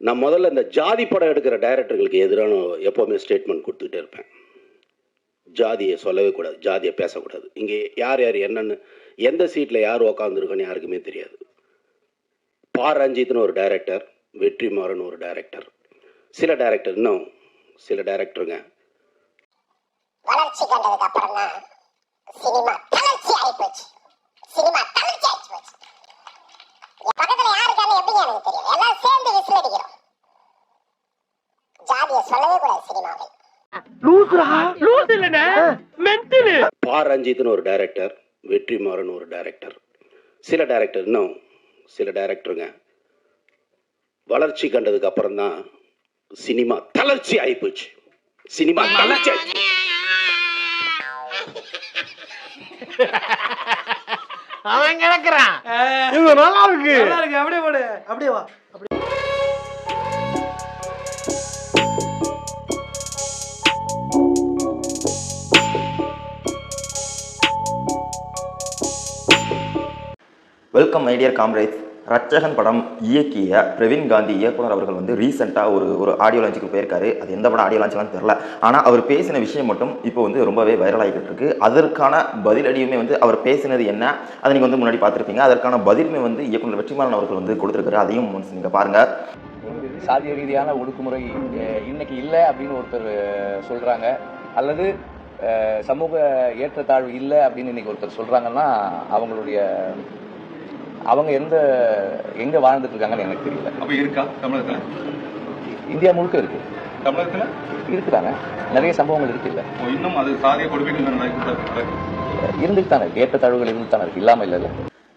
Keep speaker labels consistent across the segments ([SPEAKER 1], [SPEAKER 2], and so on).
[SPEAKER 1] நான் முதல்ல இந்த ஜாதி படம் எடுக்கிற டைரக்டர்களுக்கு எதிரான எப்போவுமே ஸ்டேட்மெண்ட் கொடுத்துக்கிட்டே இருப்பேன். ஜாதியை சொல்லவே கூடாது ஜாதியை பேசக்கூடாது. இங்கே யார் யார் என்னன்னு எந்த சீட்டில் யார் உக்காந்துருக்கோன்னு யாருக்குமே தெரியாது. பா. ரஞ்சித்னு ஒரு டைரக்டர் வெற்றிமாறன் ஒரு டைரக்டர் சில டைரக்டர் இன்னும் சில டைரக்டருங்க
[SPEAKER 2] வளர்ச்சி கண்டதுக்கு அப்புறம் தான் சினிமா தளர்ச்சி ஆயிப்போச்சு சினிமா தளர்ச்சி எப்படிங்க எனக்கு தெரியும்? எல்லாம் சேர்ந்து விசில் அடிக்கிறோம் ஜாதியை சொல்லவே கூடாது சினிமாவில்
[SPEAKER 1] பா ரஞ்சித்னு ஒரு டைரக்டர் வெற்றிமாறன் ஒரு டைரக்டர் சில டைரக்டர் இன்னும் சில டைரக்டருங்க வளர்ச்சி கண்டதுக்கு அப்புறம் தான் சினிமா தளர்ச்சி ஆயிப்போச்சு. சினிமா தளர்ச்சி ஆயிடுச்சு
[SPEAKER 3] அவன் கிடக்குறான்.
[SPEAKER 4] இது நல்லா இருக்கு.
[SPEAKER 5] நல்லா இருக்கு. அப்படியே போடு. அப்படியே வா.
[SPEAKER 6] வெல்கம் மைடியர் காம்ரேட்ஸ் ரட்சகன் படம் இயக்கிய பிரவீன் காந்தி இயக்குனர் அவர்கள் வந்து ரீசெண்டாக ஒரு ஒரு ஆடியோ லான்ச்சுக்கு போயிருக்காரு. அது எந்த படம் ஆடியோ லான்ச்லாம் தெரில ஆனால் அவர் பேசின விஷயம் மட்டும் இப்போ வந்து ரொம்பவே வைரல் ஆகிட்டு இருக்கு. அதற்கான பதிலடியுமே வந்து அவர் பேசினது என்ன? அதை நீங்கள் வந்து முன்னாடி பார்த்துருப்பீங்க. அதற்கான பதிலுமே வந்து இயக்குனர் வெற்றிமாறன் அவர்கள் வந்து கொடுத்துருக்காரு. அதையும் நீங்கள் பாருங்கள்
[SPEAKER 7] சாதிய ரீதியான ஒடுக்குமுறை இன்னைக்கு இல்லை அப்படின்னு ஒருத்தர் சொல்கிறாங்க அல்லது சமூக ஏற்றத்தாழ்வு இல்லை அப்படின்னு இன்னைக்கு ஒருத்தர் சொல்கிறாங்கன்னா அவங்களுடைய அவங்க எந்த எங்க வாழ்ந்துட்டு இருக்காங்கன்னு எனக்கு தெரியல.
[SPEAKER 8] அப்ப இருக்கா? தமிழகத்துல?
[SPEAKER 7] இந்தியா முழுக்க இருக்கு.
[SPEAKER 8] தமிழகத்துல?
[SPEAKER 7] இருக்குதாங்க நிறைய சம்பவங்கள் இருக்கு இல்ல.
[SPEAKER 8] இன்னும் அது சாதிய கொடுமைகள்
[SPEAKER 7] இருந்துட்டு தானே இருக்கு. ஏற்றத்தாழ்வுகள் இருந்துட்டு தானே இருக்கு. இல்லாம இல்ல.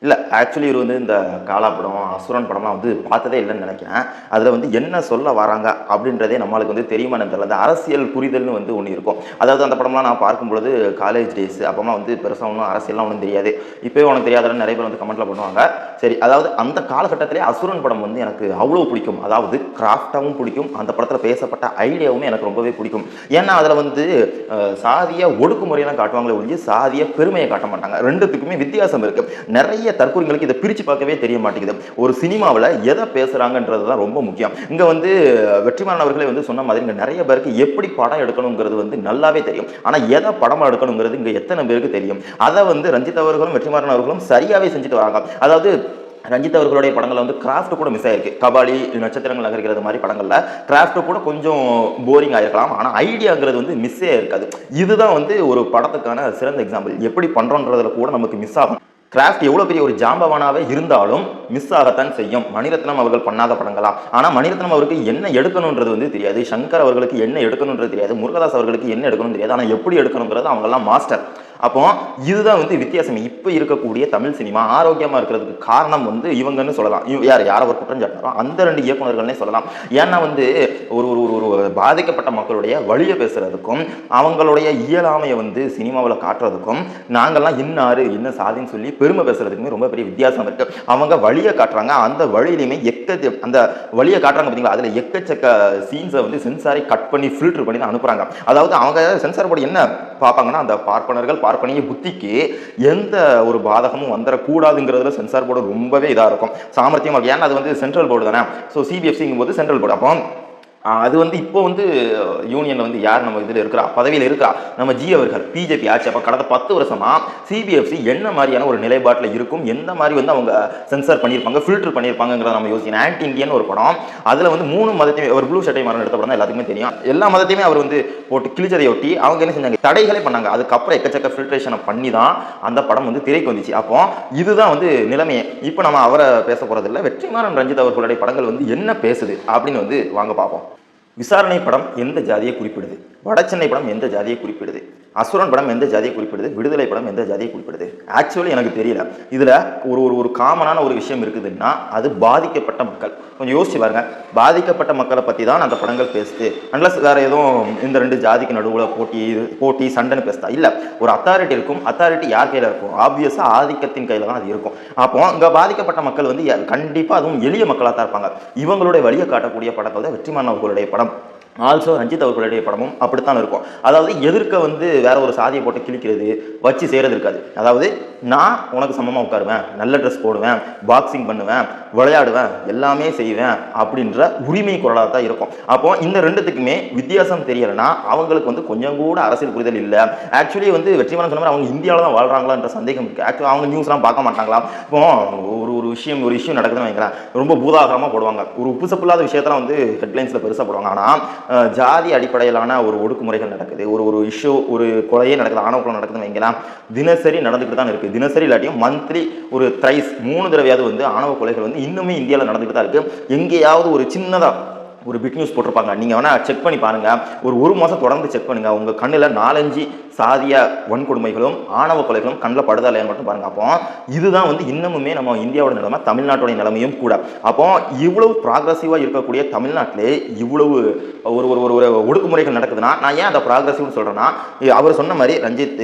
[SPEAKER 6] இல்லை ஆக்சுவலி இவர் வந்து இந்த காலா படம் அசுரன் படம்லாம் வந்து பார்த்ததே இல்லைன்னு நினைக்கிறேன். அதில் வந்து என்ன சொல்ல வராங்க அப்படின்றதே நம்மளுக்கு வந்து தெரியுமா தெரியல. அந்த அரசியல் புரிதல்னு வந்து ஒன்று இருக்கும். அதாவது அந்த படம்லாம் நான் பார்க்கும்பொழுது காலேஜ் டேஸ் அப்போலாம் வந்து பெருசாக ஒன்றும் அரசியல்லாம் ஒன்றும் தெரியாது. இப்போயே உனக்கு தெரியாதுன்னு நிறைய பேர் வந்து கமெண்ட்டில் பண்ணுவாங்க. சரி அதாவது அந்த காலகட்டத்திலே அசுரன் படம் வந்து எனக்கு அவ்வளோ பிடிக்கும். அதாவது கிராஃப்டாகவும் பிடிக்கும். அந்த படத்தில் பேசப்பட்ட ஐடியாவும் எனக்கு ரொம்பவே பிடிக்கும். ஏன்னா அதில் வந்து சாதிய ஒடுக்குமுறையெல்லாம் காட்டுவாங்களே ஒழிஞ்சு சாதிய பெருமையை காட்ட மாட்டாங்க. ரெண்டுத்துக்குமே வித்தியாசம் இருக்குது நிறைய தற்கொலைகளுக்கு இதை பிரித்து பார்க்கவே தெரிய மாட்டேங்குது. ஒரு சினிமாவில் எதை பேசுகிறாங்கன்றது தான் ரொம்ப முக்கியம். இங்கே வந்து வெற்றிமாறன் அவர்களே வந்து சொன்ன மாதிரி இங்கே நிறைய பேருக்கு எப்படி படம் எடுக்கணுங்கிறது வந்து நல்லாவே தெரியும். ஆனால் எதை படமாக எடுக்கணுங்கிறது இங்கே எத்தனை பேருக்கு தெரியும்? அதை வந்து ரஞ்சித் அவர்களும் வெற்றிமாறன் அவர்களும் சரியாகவே செஞ்சுட்டு வராங்க. அதாவது ரஞ்சித் அவர்களுடைய படங்களில் வந்து கிராஃப்ட் கூட மிஸ் ஆயிருக்கு. கபாலி நட்சத்திரங்கள் நகர்கிறது மாதிரி படங்களில் கிராஃப்ட் கூட கொஞ்சம் போரிங் ஆயிருக்கலாம். ஆனால் ஐடியாங்கிறது வந்து மிஸ்ஸே இருக்காது. இதுதான் வந்து ஒரு படத்துக்கான சிறந்த எக்ஸாம்பிள் எப்படி பண்ணுறோன்றதுல கூட நமக்கு மிஸ் ஆகும். கிராஃப்ட் எவ்வளோ பெரிய ஒரு ஜாம்பவானாவே இருந்தாலும் மிஸ் ஆகத்தான் செய்யும். மணிரத்னம் அவர்கள் பண்ணாத படங்களா ஆனால் மணிரத்னம் அவருக்கு என்ன எடுக்கணுன்றது வந்து தெரியாது. சங்கர் அவர்களுக்கு என்ன எடுக்கணுன்றது தெரியாது. முருகதாஸ் அவர்களுக்கு என்ன எடுக்கணும்னு தெரியாது. ஆனால் எப்படி எடுக்கணுங்கிறது அவங்கெல்லாம் மாஸ்டர் அப்போ இதுதான் வந்து வித்தியாசம். இப்போ இருக்கக்கூடிய தமிழ் சினிமா ஆரோக்கியமாக இருக்கிறதுக்கு காரணம் வந்து இவங்கன்னு சொல்லலாம். யார் யார் அவர் குற்றம் சாட்டினாரோ அந்த ரெண்டு இயக்குனர்கள்னே சொல்லலாம். ஏன்னா வந்து ஒரு ஒரு ஒரு ஒரு பாதிக்கப்பட்ட மக்களுடைய வழியை பேசுறதுக்கும் அவங்களுடைய இயலாமையை வந்து சினிமாவில் காட்டுறதுக்கும் நாங்கள்லாம் இன்னாரு என்ன சாதின்னு சொல்லி பெருமை பேசுறதுக்குமே ரொம்ப பெரிய வித்தியாசம் இருக்கு. அவங்க வழியை காட்டுறாங்க. அந்த வழியிலையுமே எக்க அந்த வழியை காட்டுறாங்க பார்த்தீங்களா அதில் எக்கச்சக்க சீன்ஸை வந்து சென்சாரை கட் பண்ணி ஃபில்டர் பண்ணி தான் அனுப்புறாங்க. அதாவது அவங்க சென்சார் போர்டு என்ன பார்ப்பாங்கன்னா அந்த பார்ப்பனர்கள் பார்ப்பனிய புத்திக்கு எந்த ஒரு பாதகமும் வந்துடக்கூடாதுங்கிறதுல சென்சார் போர்டு ரொம்பவே இதாக இருக்கும். சாமர்த்தியமாக இருக்கும் ஏன்னா அது வந்து சென்ட்ரல் போர்டு தானே. ஸோ சிபிஎஃப்சிங்கும் போது சென்ட்ரல் போர்டு அப்போ அது வந்து இப்போ வந்து யூனியனில் வந்து யார் நம்ம இதில் இருக்கிறா பதவியில் இருக்கா? நம்ம ஜி அவர்கள் பிஜேபி ஆட்சி. அப்போ கடந்த பத்து வருஷமா சிபிஎஃப்சி என்ன மாதிரியான ஒரு நிலைப்பாட்டில் இருக்கும்? எந்த மாதிரி வந்து அவங்க சென்சார் பண்ணியிருப்பாங்க ஃபில்டர் பண்ணியிருப்பாங்கிறத நம்ம யோசிக்கணும். ஆன்டி இந்தியன் ஒரு படம். அதில் வந்து மூணு மதத்தையும் ஒரு ப்ளூ சட்டை மரம் எடுத்த படம் தான் எல்லாத்துக்குமே தெரியும். எல்லா மதத்தையுமே அவர் வந்து போட்டு கிழிச்சதை ஒட்டி அவங்க என்ன செஞ்சாங்க? தடைகளே பண்ணாங்க. அதுக்கப்புறம் எக்கச்சக்க ஃபில்ட்ரேஷனை பண்ணி தான் அந்த படம் வந்து திரைக்கு வந்துச்சு. அப்போ இதுதான் வந்து நிலைமையே. இப்போ நம்ம அவரை பேச போகிறதில்ல வெற்றிமாறன் ரஞ்சித் அவர்களுடைய படங்கள் வந்து என்ன பேசுது அப்படின்னு வந்து வாங்க பார்ப்போம். விசாரணை படம் எந்த ஜாதியை குறிப்பிடுது? வடச்சென்னை படம் எந்த ஜாதியை குறிப்பிடுது? அசுரன் படம் எந்த ஜாதியை குறிப்பிடுது? விடுதலை படம் எந்த ஜாதியை குறிப்பிடுது? ஆக்சுவலி எனக்கு தெரியல. இதில் ஒரு ஒரு ஒரு காமனான ஒரு விஷயம் இருக்குதுன்னா அது பாதிக்கப்பட்ட மக்கள். கொஞ்சம் யோசிச்சு பாருங்க. பாதிக்கப்பட்ட மக்களை பற்றி தான் அந்த படங்கள் பேசுது. அன்லஸ் வேற எதுவும் இந்த ரெண்டு ஜாதிக்கு நடுவில் போட்டி போட்டி சண்டைன்னு பேசுதா? இல்லை. ஒரு அத்தாரிட்டி இருக்கும். அத்தாரிட்டி யார் கையில் இருக்கும்? ஆப்வியஸாக ஆதிக்கத்தின் கையில் தான் அது இருக்கும். அப்போ இங்கே பாதிக்கப்பட்ட மக்கள் வந்து கண்டிப்பாக அதுவும் எளிய மக்களாக தான் இருப்பாங்க. இவங்களுடைய வழியை காட்டக்கூடிய படங்கள் தான் வெற்றிமாறன் அவர்களுடைய படம். ஆல்சோ ரஞ்சித் அவர்களுடைய படமும் அப்படித்தான் இருக்கும். அதாவது எதிர்க்க வந்து வேற ஒரு சாதியை போட்டு கிழிக்கிறது வச்சு செய்கிறது இருக்காது. அதாவது நான் உனக்கு சமமாக உட்காருவேன் நல்ல ட்ரெஸ் போடுவேன் பாக்ஸிங் பண்ணுவேன் விளையாடுவேன் எல்லாமே செய்வேன் அப்படின்ற உரிமை குரலாக தான் இருக்கும். அப்போ இந்த ரெண்டுத்துக்குமே வித்தியாசம் தெரியலைன்னா அவங்களுக்கு வந்து கொஞ்சம் கூட அரசியல் புரிதல் இல்லை. ஆக்சுவலி வந்து வெற்றிமாறன் சொன்ன மாதிரி அவங்க இந்தியாவில் தான் வாழ்றாங்களான்ற சந்தேகம் இருக்குது ஆக்சுவலி அவங்க நியூஸ்லாம் பார்க்க மாட்டாங்களா? இப்போ ஒரு ஒரு விஷயம் ஒரு விஷயம் நடக்குதுன்னு வைக்கிறேன் ரொம்ப பூதாகரமாக போடுவாங்க. ஒரு உப்பு இல்லாத விஷயத்தெல்லாம் வந்து ஹெட்லைன்ஸில் பெருசாக போடுவாங்க. ஆனால் ஜாதி அடிப்படையிலான ஒரு ஒடுக்குமுறைகள் நடக்குது. ஒரு ஒரு இஷ்யூ ஒரு கொலையே நடக்குது ஆணவ கொலை நடக்குதுன்னு வைங்களேன். தினசரி நடந்துக்கிட்டு தான் இருக்குது தினசரி இல்லாட்டியும் மந்த்லி ஒரு த்ரைஸ் மூணு தடவையாவது வந்து ஆணவ கொலைகள் வந்து இன்னுமே இந்தியாவில் நடந்துக்கிட்டு தான் இருக்குது எங்கேயாவது ஒரு சின்னதாக ஒரு பிட் நியூஸ் போட்டிருப்பாங்க. நீங்கள் வேணால் செக் பண்ணி பாருங்கள் ஒரு ஒரு மாதம் தொடர்ந்து செக் பண்ணுங்கள் உங்கள் கண்ணில் நாலஞ்சு சாதிய வன்கொடுமைகளும் ஆணவ கொலைகளும் கண்ணில் படுதா மட்டும் பாருங்கள் அப்போ இதுதான் வந்து இன்னமுமே நம்ம இந்தியாவோட நிலைமை தமிழ்நாட்டோட நிலைமையும் கூட. அப்போ இவ்வளவு ப்ராக்ரஸிவாக இருக்கக்கூடிய தமிழ்நாட்டிலே இவ்வளவு ஒரு ஒரு ஒரு ஒரு ஒடுக்குமுறைகள் நடக்குதுன்னா நான் ஏன் அதை ப்ராக்ரஸிவ்னு சொல்கிறேன்னா அவர் சொன்ன மாதிரி ரஞ்சித்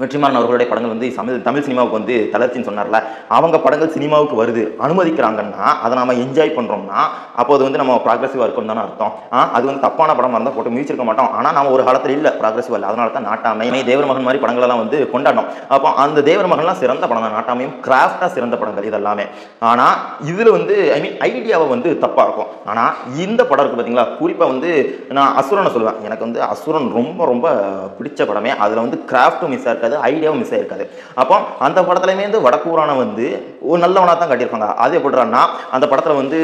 [SPEAKER 6] வெற்றிமாறன் அவர்களுடைய படங்கள் வந்து தமிழ் தமிழ் சினிமாவுக்கு வந்து தளர்ச்சின்னு சொன்னார்ல. அவங்க படங்கள் சினிமாவுக்கு வருது. அனுமதிக்கிறாங்கன்னா அதை நம்ம என்ஜாய் பண்ணுறோம்னா அப்போ அது வந்து நம்ம ப்ராக்ரஸிவாக இருக்கும் தானே அர்த்தம். அது வந்து தப்பான படமாக இருந்தால் போட்டு மிதிச்சிருக்க மாட்டோம். ஆனால் நம்ம ஒரு காலத்தில் இல்லை ப்ராக்ரஸிவாக இல்லை. அதனால தான் நாட்டாமை தேவர் மகன் மாதிரி படங்களெல்லாம் வந்து கொண்டாடும் அப்போ அந்த தேவர் மகன்லாம் சிறந்த படம் தான் நாட்டாமையும் கிராஃப்டாக சிறந்த படங்கள் இதெல்லாமே. ஆனால் இதில் வந்து ஐ மீன் ஐடியாவை வந்து தப்பாக இருக்கும். ஆனால் இந்த படம் இருக்குது பார்த்தீங்களா குறிப்பாக வந்து நான் அசுரனை சொல்லுவேன். எனக்கு வந்து அசுரன் ரொம்ப ரொம்ப பிடிச்ச படமே. அதில் வந்து கிராஃப்ட்டும் மிஸ் இருக்காது ஐடியாவும் மிஸ் ஆயிருக்காது. அப்போ அந்த படத்துலையுமே வந்து வடக்கூரான வந்து ஒரு நல்லவனாக தான் கட்டியிருப்பாங்க அது எப்படிறான்னா அந்த படத்தில் வந்து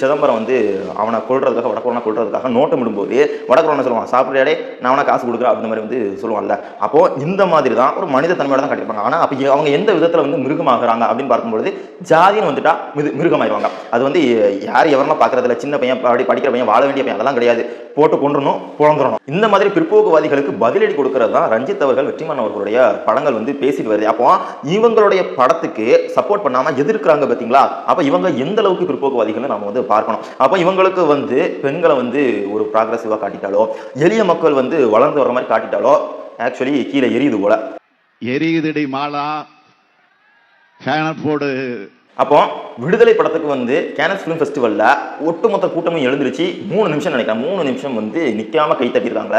[SPEAKER 6] சிதம்பரம் வந்து அவனை கொள்றதுக்காக வடக்கூரான கொள்றதுக்காக நோட்டம் விடும்போது வடக்கூரான சொல்லுவான் சாப்பிட்றியாடே நான் அவனை காசு கொடுக்குறேன் அப்படின்ற மாதிரி வந்து சொல்லுவான்ல. அப்போ இந்த மாதிரி தான் ஒரு மனித தன்மையோட தான் கட்டியிருப்பாங்க. ஆனால் அப்போ அவங்க எந்த விதத்தில் வந்து மிருகமாகறாங்க அப்படின்னு பார்க்கும்பொழுது ஜாதின்னு வந்துட்டா மிரு மிருகமாயிருவாங்க. அது வந்து யார் எவரெல்லாம் பார்க்கறதில்ல சின்ன பையன் அப்படி படிக்கிற பையன் வாழ வேண்டிய பையன் அதெல்லாம் கிடையாது. போட்டு கொண்டுணும் புழந்துடணும் இந்த மாதிரி பிற்போக்குவாதிகளுக்கு பதிலடி கொடுக்கறது தான் ரஞ்சித் அவர்கள் வெற்றிமாறன் அவர்களுடைய படங்கள் வந்து பேசிட்டு வருது. அப்போ இவங்களுடைய படத்துக்கு சப்போர்ட் பண்ணாம எதிர்க்கிறாங்க பார்த்தீங்களா அப்போ இவங்க எந்த அளவுக்கு பிற்போக்குவாதிகள்னு நம்ம வந்து பார்க்கணும். அப்போ இவங்களுக்கு வந்து பெண்களை வந்து ஒரு ப்ராக்ரஸிவாக காட்டிட்டாலோ எளிய மக்கள் வந்து வளர்ந்து வர மாதிரி காட்டிட்டாலோ ஆக்சுவலி கீழே எரியுது போல.
[SPEAKER 4] எரியுதுடி மாலா. ஃபேனை போடு.
[SPEAKER 6] அப்போ விடுதலை படத்துக்கு வந்து கேனஸ் ஃபிலிம் ஃபெஸ்டிவலில் ஒட்டுமொத்த கூட்டமும் எழுந்திருச்சு மூணு நிமிஷம் நினைக்கிறேன் மூணு நிமிஷம் வந்து நிற்காம கை தட்டியிருக்காங்க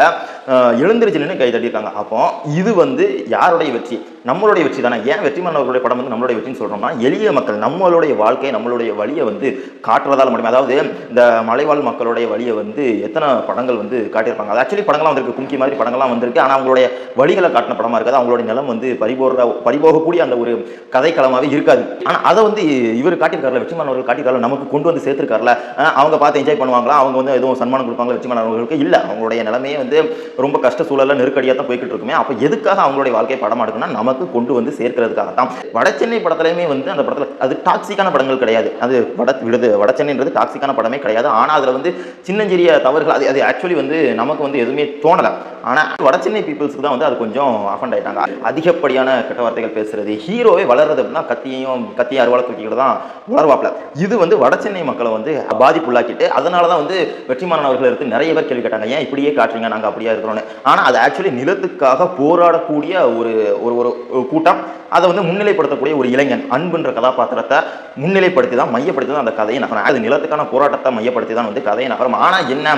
[SPEAKER 6] எழுந்திருச்சு நின்று கை தட்டியிருக்காங்க. அப்போ இது வந்து யாருடைய வெற்றி? நம்மளுடைய வெற்றி தானே? ஏன் வெற்றிமாறன் அவர்களுடைய படம் வந்து நம்மளுடைய வெற்றின்னு சொல்கிறோம்னா எளிய மக்கள் நம்மளுடைய வாழ்க்கை நம்மளுடைய வழியை வந்து காட்டுறதால் மட்டுமே. அதாவது இந்த மலைவாழ் மக்களுடைய வழியை வந்து எத்தனை படங்கள் வந்து காட்டியிருப்பாங்க? அது ஆக்சுவலி படங்கள்லாம் வந்திருக்கு. கும்கி மாதிரி படங்கள்லாம் வந்திருக்கு. ஆனால் அவங்களுடைய வழிகளை காட்டின படமாக இருக்காது. அவங்களுடைய நிலம் வந்து பறிபோடுற பறிபோகக்கூடிய அந்த ஒரு கதைக்களமாகவே இருக்காது. ஆனால் அதை வந்து இவர் காட்டியிருக்காருல வெற்றிமாறன் அவர்கள் காட்டியிருக்காருல நமக்கு கொண்டு வந்து சேர்த்திருக்காருல அவங்க பார்த்து என்ஜாய் பண்ணுவாங்களா? அவங்க வந்து எதுவும் சன்மானம் கொடுப்பாங்களா வெற்றிமாறன் அவர்களுக்கு இல்லை. அவங்களுடைய நிலைமையே வந்து ரொம்ப கஷ்ட சூழலில் நெருக்கடியாக தான் போய்கிட்டு இருக்குமே. அப்போ எதுக்காக அவங்களுடைய வாழ்க்கை படம் எடுக்கணும்னா சினிமாவுக்கு கொண்டு வந்து சேர்க்கிறதுக்காக தான் வடச்சென்னை படத்துலையுமே வந்து அந்த படத்தில் அது டாக்ஸிக்கான படங்கள் கிடையாது. அது வட விடுது. வடச்சென்னைன்றது டாக்ஸிக்கான படமே கிடையாது. ஆனால் அதில் வந்து சின்னஞ்சிறிய தவறுகள் அது அது ஆக்சுவலி வந்து நமக்கு வந்து எதுவுமே தோணலை. ஆனால் வட சென்னை தான் வந்து அது கொஞ்சம் அஃபண்ட் ஆயிட்டாங்க. அதிகப்படியான கெட்ட வார்த்தைகள் பேசுறது ஹீரோவே வளர்றது அப்படின்னா கத்தியையும் கத்தியை அறுவாலை தூக்கிக்கிட்டு தான் வளர்வாப்பில். இது வந்து வடச்சென்னை மக்களை வந்து பாதிப்புள்ளாக்கிட்டு அதனால தான் வந்து வெற்றிமாறன் அவர்கள் எடுத்து நிறைய பேர் கேள்வி கேட்டாங்க ஏன் இப்படியே காட்டுறீங்க? நாங்கள் அப்படியே இருக்கிறோன்னு ஆனால் அது ஆக்சுவலி நிலத்துக்காக போராடக்கூடிய ஒரு ஒரு ஒரு கூட்டம். அதை வந்து முன்னிலைப்படுத்தக்கூடிய ஒரு இளைஞன் அன்புன்ற கதாபாத்திரத்தை முன்னிலைப்படுத்தி தான் மையப்படுத்தி தான் அந்த கதையை நகரம். அது நிலத்துக்கான போராட்டத்தை மையப்படுத்தி தான் வந்து கதையை நகரம். ஆனால் என்ன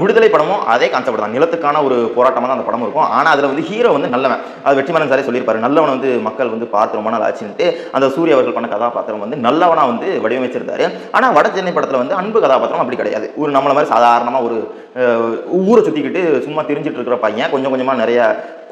[SPEAKER 6] விடுதலை படமும் அதே கான்செப்ட் தான். நிலத்துக்கான ஒரு போராட்டமாக தான் அந்த படம் இருக்கும். ஆனால் அதில் வந்து ஹீரோ வந்து நல்லவன். அது வெற்றிமாறன் சாரே சொல்லியிருப்பாரு நல்லவனை வந்து மக்கள் வந்து பார்த்து ரொம்ப நாள் ஆச்சுன்ட்டு அந்த சூரிய அவர்கள் பண்ண கதாபாத்திரம் வந்து நல்லவனாக வந்து வடிவமைச்சிருந்தாரு. ஆனால் வட சென்னை படத்தில் வந்து அன்பு கதாபாத்திரம் அப்படி கிடையாது. ஒரு நம்மள மாதிரி சாதாரணமாக ஒரு ஊரை சுற்றிக்கிட்டு சும்மா தெரிஞ்சிட்டு இருக்கிற பையன் கொஞ்சம் கொஞ்சமாக நிறைய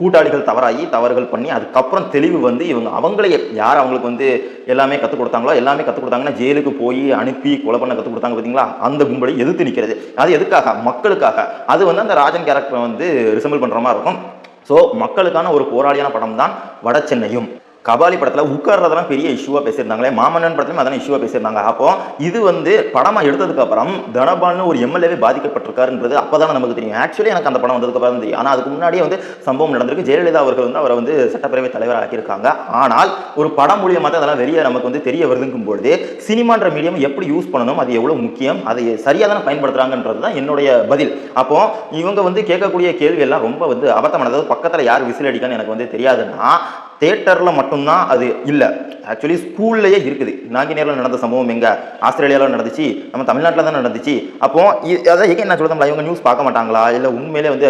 [SPEAKER 6] கூட்டாளிகள் தவறாகி தவறுகள் பண்ணி அதுக்கப்புறம் தெளிவு வந்து இவங்க அவங்களே யார் அவங்களுக்கு வந்து எல்லாமே கற்றுக் கொடுத்தாங்களோ எல்லாமே கற்றுக் கொடுத்தாங்கன்னா ஜெயிலுக்கு போய் அனுப்பி கொலை பண்ண கற்றுக் கொடுத்தாங்க பார்த்தீங்களா? அந்த கும்பலை எதிர்த்து நிற்கிறது அது எதுக்காக? மக்களுக்காக. அது வந்து அந்த ராஜன் கேரக்டரை வந்து ரிசம்பிள் பண்ணுற மாதிரி இருக்கும். ஸோ மக்களுக்கான ஒரு போராளியான படம் தான் வட சென்னையும். கபாலி படத்தில் உட்கார்றதெல்லாம் பெரிய இஷ்யூவாக பேசியிருந்தாங்களே மாமன்னன் படத்துலையும் அதான் இஷ்யூவாக பேசியிருந்தாங்க. அப்போ இது வந்து படமாக எடுத்ததுக்கப்புறம் தனபால்னு ஒரு எம்எல்ஏவே பாதிக்கப்பட்டிருக்காருன்றது அப்போ தான் நமக்கு தெரியும். ஆக்சுவலி எனக்கு அந்த படம் வந்ததுக்கப்புறம் தெரியும். ஆனால் அதுக்கு முன்னாடியே வந்து சம்பவம் நடந்திருக்கு. ஜெயலலிதா அவர்கள் வந்து அவரை வந்து சட்டப்பேரவை தலைவர் ஆக்கியிருக்காங்க ஆனால் ஒரு படம் மூலியமாக தான் அதெல்லாம் வெளியே நமக்கு வந்து தெரிய வருதுங்கும் பொழுது சினிமான்ற மீடியம் எப்படி யூஸ் பண்ணணும் அது எவ்வளோ முக்கியம் அதை சரியாக தானே பயன்படுத்துகிறாங்கன்றது தான் என்னுடைய பதில். அப்போ இவங்க வந்து கேட்கக்கூடிய கேள்வி எல்லாம் ரொம்ப வந்து அபத்தமானது. பக்கத்தில் யார் விசில் அடிக்கான்னு எனக்கு வந்து தெரியாதுன்னா தேட்டரில் மட்டும்தான் அது இல்லை. ஆக்சுவலி ஸ்கூல்லையே இருக்குது. நாங்கினேரில் நடந்த சம்பவம் எங்கே? ஆஸ்திரேலியாவில் நடந்துச்சு. நம்ம தமிழ்நாட்டில் தான் நடந்துச்சு. அப்போ அதாவது அதான் எங்கே என்ன சொல்லுதோம்ல இவங்க நியூஸ் பார்க்க மாட்டாங்களா? இல்லை உண்மையிலே வந்து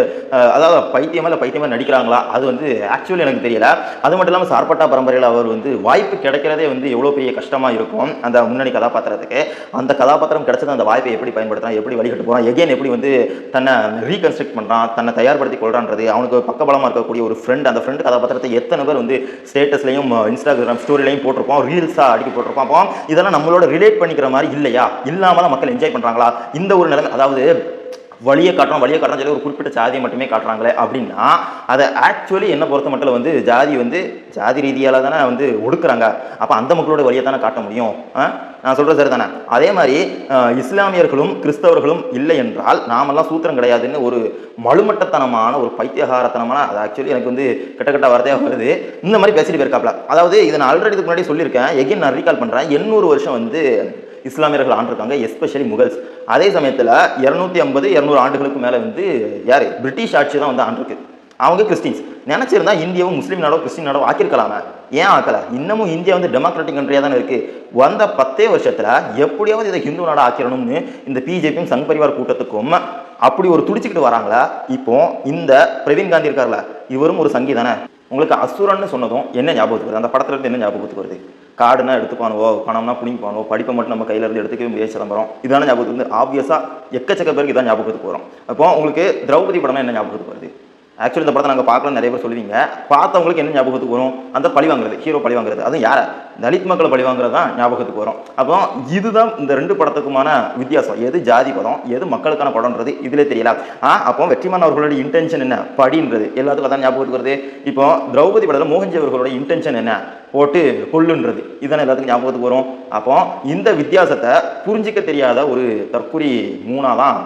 [SPEAKER 6] அதாவது பைத்தியமாக இல்லை பைத்தியமாக நடிக்கிறாங்களா? அது வந்து ஆக்சுவலி எனக்கு தெரியல. அது மட்டும் இல்லாமல் சார்பட்டா பரம்பரையில் அவர் வந்து வாய்ப்பு கிடைக்கிறதே வந்து எவ்வளோ பெரிய கஷ்டமாக இருக்கும் அந்த முன்னணி கதாபாத்திரத்துக்கு. அந்த கதாபாத்திரம் கிடைச்சது அந்த வாய்ப்பை எப்படி பயன்படுத்துறான்? எப்படி வழிகட்டு போகிறான் எகைன் எப்படி வந்து தன்னை ரீகன்ஸ்ட்ரக்ட் பண்ணுறான் தன்னை தயார்படுத்தி கொள்றான்றது? அவனுக்கு பக்கபலமாக இருக்கக்கூடிய ஒரு ஃப்ரெண்ட் அந்த ஃப்ரெண்ட் கதாபாத்திரத்தை எத்தனை பேர் வந்து ஸ்டேட்டஸ்லையும் இன்ஸ்டாகிராம் ஸ்டோரிலையும் போட்டிருப்போம் ரீல்ஸாக அடிக்க போட்டிருப்போம். அப்போ இதெல்லாம் நம்மளோட ரிலேட் பண்ணிக்கிற மாதிரி இல்லையா? இல்லாமல் மக்கள் என்ஜாய் பண்ணுறாங்களா இந்த ஒரு நிலைமை அதாவது வழியை காட்டுறோம் வழியை காட்டுறோம் சொல்லி ஒரு குறிப்பிட்ட ஜாதியை மட்டுமே காட்டுறாங்களே அப்படின்னா அதை ஆக்சுவலி என்ன பொறுத்த மட்டும் வந்து ஜாதி வந்து ஜாதி ரீதியால் தானே வந்து ஒடுக்குறாங்க. அப்போ அந்த மக்களோட வழியை தானே காட்ட முடியும்? நான் சொல்கிறது சரி தானே அதே மாதிரி இஸ்லாமியர்களும் கிறிஸ்தவர்களும் இல்லை என்றால் நாமெல்லாம் சூத்திரம் கிடையாதுன்னு ஒரு மழுமட்டத்தனமான ஒரு பைத்தியகாரத்தனமான அது ஆக்சுவலி எனக்கு வந்து கிட்ட கிட்ட வார்த்தையாக வருது. இந்த மாதிரி பேசிட்டு போயிருக்காப்ல. அதாவது இதை நான் ஆல்ரெடி இதுக்கு முன்னாடி சொல்லியிருக்கேன். எகைன் நான் ரீகால் பண்ணுறேன் எண்ணூறு வருஷம் வந்து இஸ்லாமியர்கள் ஆண்டிருக்காங்க எஸ்பெஷலி முகல்ஸ். அதே சமயத்தில் இரநூத்தி ஐம்பது இரநூறு ஆண்டுகளுக்கு மேலே வந்து யார்? பிரிட்டிஷ் ஆட்சி தான் வந்து ஆண்டிருக்கு. அவங்க கிறிஸ்டின்ஸ். நினச்சிருந்தா இந்தியாவும் முஸ்லீம் நாடோ கிறிஸ்டின் நாடோ ஆக்கியிருக்கலாமே. ஏன் ஆக்கலை? இன்னமும் இந்தியா வந்து டெமோக்ராட்டிக் கண்ட்ரியாக தானே இருக்குது வந்த பத்தே வருஷத்தில் எப்படியாவது இதை ஹிந்து நாடாக ஆக்கிடணும்னு இந்த பிஜேபியும் சங் பரிவார் கூட்டத்துக்கும் அப்படி ஒரு துடிச்சுக்கிட்டு வராங்களா? இப்போ இந்த பிரவீன் காந்தி இருக்கார்ல இவரும் ஒரு சங்கி தானே. உங்களுக்கு அசுரன்னு சொன்னதும் என்ன ஞாபகத்துக்கு வருது அந்த படத்துல இருந்து என்ன ஞாபகத்துக்கு வருது? காடுனா எடுத்துப்பானுவோ பணம்னா பிடிப்பானுவோ படிப்பை மட்டும் நம்ம கையில இருந்து எடுத்துக்கவே முடியாது சிதம்பரம். இதான ஞாபகத்துக்கு வந்து ஆப்வியஸாக எக்கச்சக்க பேருக்கு இதான் ஞாபகத்துக்கு வரும். அப்போ உங்களுக்கு திரௌபதி படம்னா என்ன ஞாபகத்துக்கு வருது? ஆக்சுவலி இந்த படத்தை நாங்கள் பார்க்கலாம் நிறைய பேர் சொல்லுவீங்க. பார்த்தவங்களுக்கு என்ன ஞாபகத்துக்கு வரும்? அந்த பழி வாங்குறது ஹீரோ பழி வாங்குறது. அதுவும் யாரை? தலித் மக்களை பழி வாங்குறது தான் ஞாபகத்துக்கு வரும். அப்போ இதுதான் இந்த ரெண்டு படத்துக்குமான வித்தியாசம். எது ஜாதி படம் எது மக்களுக்கான படம்ன்றது இதிலே தெரியல. ஆ அப்போ வெற்றிமான் அவர்களுடைய இன்டென்ஷன் என்ன? படின்றது. எல்லாத்துக்கும் அதான் ஞாபகத்துக்கு வருது. இப்போ திரௌபதி படத்தில் மோகன்ஜி அவர்களுடைய இன்டென்ஷன் என்ன? போட்டு கொல்லுன்றது. இதுதான் எல்லாத்துக்கும் ஞாபகத்துக்கு வரும். அப்போ இந்த வித்தியாசத்தை புரிஞ்சிக்க தெரியாத ஒரு தற்கொலை மூணாக தான்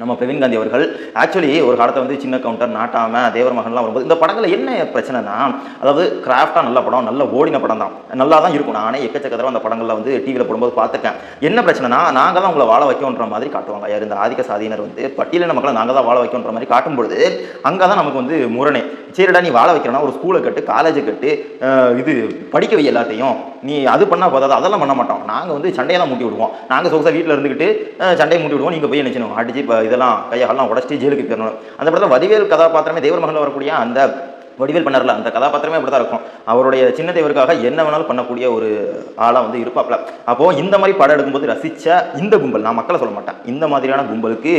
[SPEAKER 6] நம்ம பிரவீன் காந்தி அவர்கள் ஆக்சுவலி ஒரு காலத்தை வந்து சின்ன கவுண்டர் நாட்டாம தேவர் மகன்லாம் வரும்போது இந்த படங்களில் என்ன பிரச்சனைனா அதாவது கிராஃப்டாக நல்ல படம் நல்ல ஓடின படம் தான். நல்லா தான் இருக்கும். நானே எக்கச்சக்க தடவை அந்த படங்களில் வந்து டிவியில் போடும்போது பார்த்துருக்கேன். என்ன பிரச்சனைனா நாங்கள் தான் உங்களை வாழ வைக்கோன்ற மாதிரி காட்டுவாங்க. யார் இந்த ஆதிக்க சாதியினர் வந்து பட்டியலின மக்களை நாங்கள் தான் வாழ வைக்கோன்ற மாதிரி காட்டும்பொழுது அங்கே தான் நமக்கு வந்து முரணே. சரிடா நீ வாழ வைக்கிறனா ஒரு ஸ்கூலை கட்டு காலேஜை கட்டு இது படிக்க வை எல்லாத்தையும். நீ அது பண்ணால் போதாது அதெல்லாம் பண்ண மாட்டோம். நாங்கள் வந்து சண்டையை தான் மூட்டி விடுவோம். நாங்கள் சொகுசாக வீட்டில் இருந்துக்கிட்டு சண்டையை மூட்டி விடுவோம். நீங்கள் போய் நினச்சினோம் அடிச்சு இப்போ இதெல்லாம் கையெல்லாம் உடச்சிட்டு ஜெயிலுக்கு போயிடணும். அந்த படத்தில் வடிவேல் கதாபாத்திரமே தேவர் மகனில் வரக்கூடிய அந்த வடிவேல் பண்ணார்ல அந்த கதாபாத்திரமே அப்படி தான் இருக்கும். அவருடைய சின்ன தேவருக்காக என்ன வேணாலும் பண்ணக்கூடிய ஒரு ஆளாக வந்து இருப்பாப்ல. அப்போது இந்த மாதிரி படம் எடுக்கும்போது ரசித்த இந்த கும்பல் நான் மக்களை சொல்ல மாட்டேன். இந்த மாதிரியான கும்பலுக்கு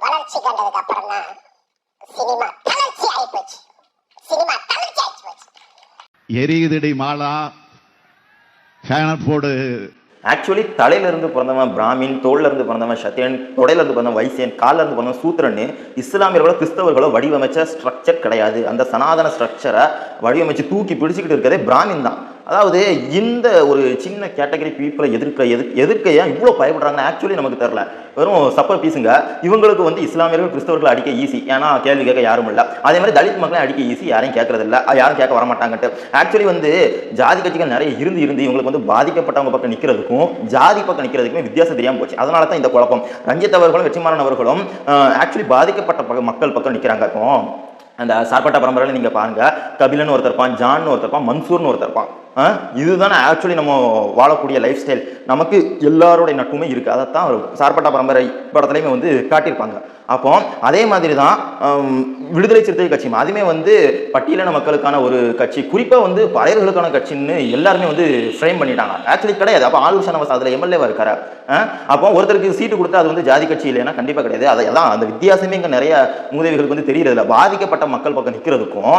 [SPEAKER 2] வளர்ச்சி கண்டதுக்கு அப்புறம் தான் சினிமா தளர்ச்சி ஆயிப்போச்சு. சினிமா தளர்ச்சி ஆகி போச்சு
[SPEAKER 4] எரியுதடி மாலா? ஃபேனர் போடு.
[SPEAKER 6] ஆக்சுவலி தலையில இருந்து பிறந்தவன் பிராமின் தோல்ல இருந்து பிறந்தவன் சத்தியன் தொடையில இருந்து பிறந்தவன் வைசியன் கால்ல இருந்து பிறந்தவன் சூத்திரன்னு இஸ்லாமியர்களோ கிறிஸ்தவர்களோ வடிவமைச்ச ஸ்ட்ரக்சர் கிடையாது. அந்த சனாதன ஸ்ட்ரக்சரை வடிவமைச்சு தூக்கி பிடிச்சிக்கிட்டு இருக்கிறதே பிராமின் தான். அதாவது இந்த ஒரு சின்ன கேட்டகரி பீப்புளை எதிர்க்க எதிர் எதிர்க்க ஏன் இவ்வளோ பயப்படுறாங்க ஆக்சுவலி நமக்கு தெரில வெறும் சப்பர் பீஸுங்க இவங்களுக்கு வந்து இஸ்லாமியர்கள் கிறிஸ்தவர்கள் அடிக்க ஈஸி ஏன்னா கேள்வி கேட்க யாரும் இல்லை. அதே மாதிரி தலித் மக்களை அடிக்க ஈஸி யாரையும் கேட்கறதில்ல யாரும் கேட்க வரமாட்டாங்கட்டு ஆக்சுவலி வந்து ஜாதி கட்சிகள் நிறைய இருந்து இருந்து இவங்களுக்கு வந்து பாதிக்கப்பட்டவங்க பக்கம் நிற்கிறதுக்கும் ஜாதி பக்கம் நிற்கிறதுக்குமே வித்தியாசம் தெரியாமல் போச்சு. அதனால தான் இந்த குழப்பம். ரஞ்சித் அவர்களும் வெற்றிமாறன் அவர்களும் ஆக்சுவலி பாதிக்கப்பட்ட பக்கம் மக்கள் பக்கம் நிற்கிறாங்க இப்போ அந்த சார்பட்ட பரம்பரையில் நீங்கள் பாருங்க. கபிலன் ஒருத்தர் இருப்பான் ஜான்னு ஒருத்தர் இருப்பான் மன்சூர்னு ஒருத்தர் இருப்பான். இதுதானே ஆக்சுவலி நம்ம வாழக்கூடிய லைஃப் ஸ்டைல் நமக்கு எல்லாரோட நட்புமே இருக்குது அதைத்தான் சார்பட்டா பரம்பரை படத்துலையுமே வந்து காட்டியிருப்பாங்க. அப்போ அதே மாதிரி தான் விடுதலை சிறுத்தை கட்சி. அதுவுமே வந்து பட்டியலின மக்களுக்கான ஒரு கட்சி. குறிப்பாக வந்து பறையர்களுக்கான கட்சின்னு எல்லாருமே வந்து ஃப்ரேம் பண்ணிட்டாங்க. ஆக்சுவலி கிடையாது. அப்போ ஆளுஷா நவாஸ் அதில் எம்எல்ஏவாக இருக்காரு. அப்போ ஒருத்தருக்கு சீட்டு கொடுத்தா அது வந்து ஜாதி கட்சி இல்லைன்னா கண்டிப்பாக கிடையாது. அதை அதான் அந்த வித்தியாசமே இங்கே நிறைய மூதேவிகளுக்கு வந்து தெரியறதில்ல. பாதிக்கப்பட்ட மக்கள் பக்கம் நிற்கிறதுக்கும்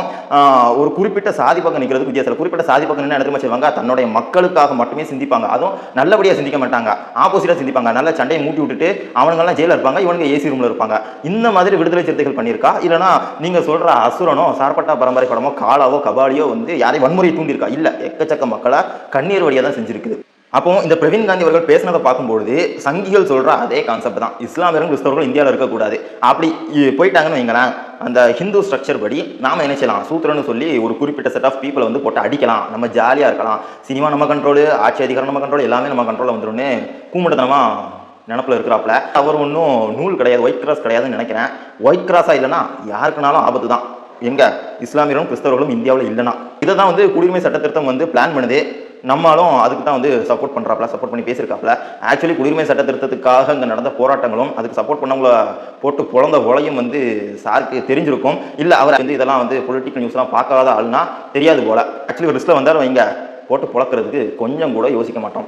[SPEAKER 6] ஒரு குறிப்பிட்ட சாதி பக்கம் நிற்கிறதுக்கு வித்தியாசம் இல்லை. குறிப்பிட்ட சாதி பக்கம் என்ன எடுத்து செய்வாங்க? தன்னுடைய மக்களுக்காக மட்டுமே சிந்திப்பாங்க. அதுவும் நல்லபடியாக சிந்திக்க மாட்டாங்க. ஆப்போசிட்டாக சிந்திப்பாங்க. நல்ல சண்டையை மூட்டி விட்டுட்டு அவனுங்கெல்லாம் ஜெயிலில் இருப்பாங்க. இவனுங்க ஏசி ரூமில் இருப்பாங்க. இந்த மாதிரி விடுதலை சிறுத்தைகள் பண்ணியிருக்கா? இல்லைனா நீங்கள் சொல்கிற அசுரனோ சார்பட்டா பரம்பரை படமோ காலாவோ கபாலியோ வந்து யாரையும் வன்முறையை தூண்டியிருக்கா? இல்லை எக்கச்சக்க மக்களை கண்ணீர் வழியாக தான் செஞ்சிருக்குது. அப்போ இந்த பிரவீன் காந்தி அவர்கள் பேசினதை பார்க்கும்போது சங்கிகள் சொல்ற அதே கான்செப்ட் தான். இஸ்லாமியரும் கிறிஸ்தவர்களும் இந்தியாவில் இருக்கக்கூடாது. அப்படி போயிட்டாங்கன்னு வைங்களேன் அந்த ஹிந்து ஸ்ட்ரக்சர் படி நாம என்ன செய்யலாம்? சூத்திரன்னு சொல்லி ஒரு குறிப்பிட்ட செட் ஆஃப் பீப்பிளை வந்து போட்டு அடிக்கலாம். நம்ம ஜாலியாக இருக்கலாம். சினிமா நம்ம கண்ட்ரோலு ஆட்சி அதிகாரம் நம்ம கண்ட்ரோல் எல்லாமே நம்ம கண்ட்ரோலில் வந்துடும் கூமுட்டத்தனமா நினப்பில் இருக்கிறாப்புல. அவர் ஒன்றும் நூல் கிடையாது ஒயிட் கிராஸ் கிடையாதுன்னு நினைக்கிறேன். ஒயிட் கிராஸாக இல்லைன்னா யாருக்குனாலும் ஆபத்து தான். எங்கே? இஸ்லாமியரும் கிறிஸ்தவர்களும் இந்தியாவில் இல்லைனா இதை தான் வந்து குடியுரிமை சட்ட திருத்தம் வந்து பிளான் பண்ணுது. நம்மளும் அதுக்கு தான் வந்து சப்போர்ட் பண்ணுறாப்ல சப்போர்ட் பண்ணி பேசியிருக்காப்ல ஆக்சுவலி குடியுரிமை சட்ட திருத்தத்துக்காக இங்கே நடந்த போராட்டங்களும் அதுக்கு சப்போர்ட் பண்ணவங்கள போட்டு பிறந்த உலையும் வந்து சாருக்கு தெரிஞ்சிருக்கும். இல்லை அவர் வந்து இதெல்லாம் வந்து பொலிட்டிக்கல் நியூஸ்லாம் பார்க்காத ஆளுனா தெரியாது போல. ஆக்சுவலி ஒரு லிஸ்ட்டில் வந்தாலும் இங்கே போட்டு புழக்கிறதுக்கு கொஞ்சம் கூட யோசிக்க மாட்டோம்.